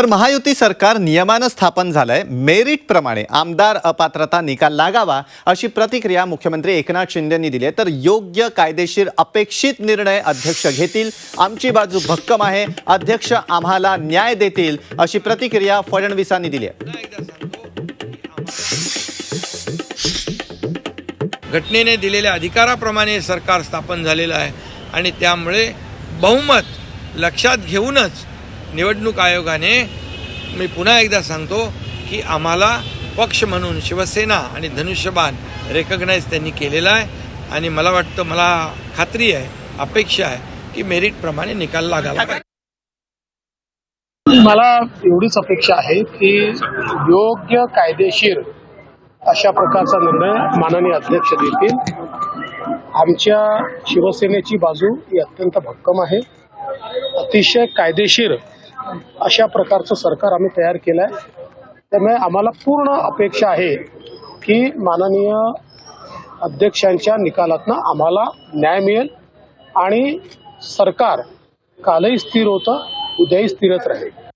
तर महायुती सरकार नियमानं स्थापन झालंय. मेरिटप्रमाणे आमदार अपात्रता निकाल लागावा अशी प्रतिक्रिया मुख्यमंत्री एकनाथ शिंदेंनी दिली आहे. तर योग्य कायदेशीर अपेक्षित निर्णय अध्यक्ष घेतील. आमची बाजू भक्कम आहे. अध्यक्ष आम्हाला न्याय देतील अशी प्रतिक्रिया फडणवीसांनी दिली आहे. घटनेने दिलेल्या अधिकाराप्रमाणे सरकार स्थापन झालेलं आहे. आणि त्यामुळे बहुमत लक्षात घेऊनच निवडणूक आयोगाने मी पुन्हा एकदा सांगतो की आम्हाला पक्ष म्हणून शिवसेना आणि धनुष्यबाण रेकग्नाईज त्यांनी केलेला आहे. आणि मला वाटतं मला खात्री आहे अपेक्षा आहे की मेरिटप्रमाणे निकाल लागावा मला एवढीच अपेक्षा आहे की योग्य कायदेशीर अशा प्रकारचा निर्णय माननीय अध्यक्ष देतील. आमच्या शिवसेनेची बाजू ही अत्यंत भक्कम आहे. अतिशय कायदेशीर अशा प्रकारचं सरकार आम्ही तयार केलं आहे त्यामुळे आम्हाला पूर्ण अपेक्षा आहे की माननीय अध्यक्षांच्या निकालातनं आम्हाला न्याय मिळेल आणि सरकार कालही स्थिर होतं उद्याही स्थिरच राहील.